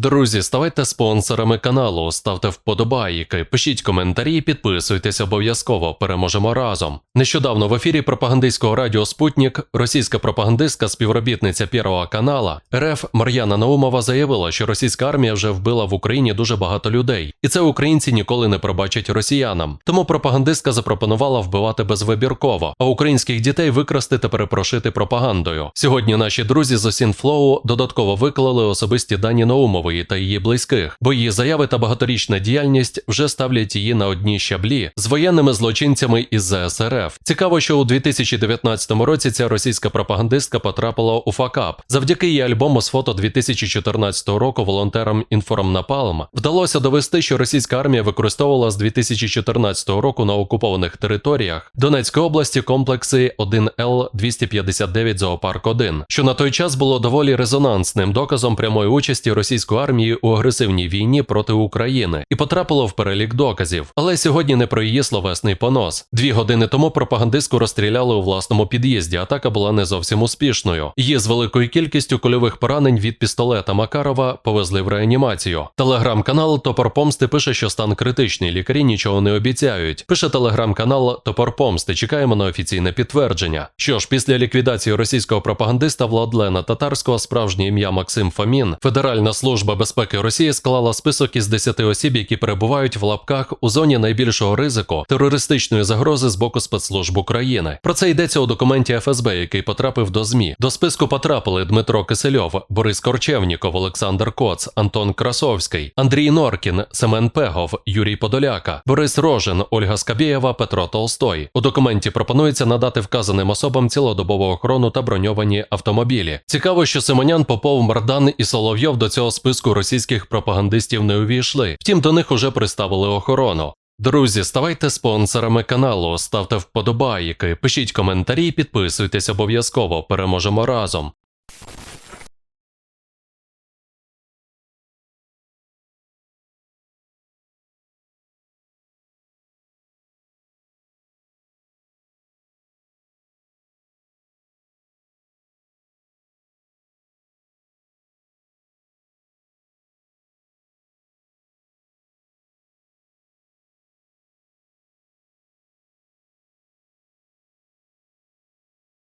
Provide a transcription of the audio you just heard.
Друзі, ставайте спонсорами каналу, ставте вподобайки, пишіть коментарі, підписуйтесь обов'язково. Переможемо разом. Нещодавно в ефірі пропагандистського радіо Спутнік російська пропагандистка співробітниця Первого канала РФ Мар'яна Наумова заявила, що російська армія вже вбила в Україні дуже багато людей, і це українці ніколи не пробачать росіянам. Тому пропагандистка запропонувала вбивати безвибірково, а українських дітей викрасти та перепрошити пропагандою. Сьогодні наші друзі з Осінфлоу додатково виклали особисті дані Наумової та її близьких, бо її заяви та багаторічна діяльність вже ставлять її на одні щаблі з воєнними злочинцями із ЗСРФ. Цікаво, що у 2019 році ця російська пропагандистка потрапила у факап. Завдяки її альбому з фото 2014 року волонтерам Інформнапалм вдалося довести, що російська армія використовувала з 2014 року на окупованих територіях Донецької області комплекси 1Л 259 Зоопарк 1 що на той час було доволі резонансним доказом прямої участі російської армії у агресивній війні проти України і потрапило в перелік доказів. Але сьогодні не про її словесний понос. Дві години тому пропагандистку розстріляли у власному під'їзді. Атака була не зовсім успішною. Її з великою кількістю кольових поранень від пістолета Макарова повезли в реанімацію. Телеграм-канал Топор Помсти пише, що стан критичний. Лікарі нічого не обіцяють. Пише телеграм-канал Топор Помсти. Чекаємо на офіційне підтвердження. Що ж, після ліквідації російського пропагандиста Владлена Татарського, справжнє ім'я Максим Фомін, Федеральна служба безпеки Росії склала список із 10 осіб, які перебувають в лапках у зоні найбільшого ризику терористичної загрози з боку спецслужб України. Про це йдеться у документі ФСБ, який потрапив до ЗМІ. До списку потрапили Дмитро Кисельов, Борис Корчевніков, Олександр Коц, Антон Красовський, Андрій Норкін, Семен Пегов, Юрій Подоляка, Борис Рожин, Ольга Скабєєва, Петро Толстой. У документі пропонується надати вказаним особам цілодобову охорону та броньовані автомобілі. Цікаво, що Симонян, Попов, Мардан і Соловйов до цього списку російських пропагандистів не увійшли. Втім, до них уже приставили охорону. Друзі, ставайте спонсорами каналу, ставте вподобайки, пишіть коментарі, підписуйтесь обов'язково. Переможемо разом.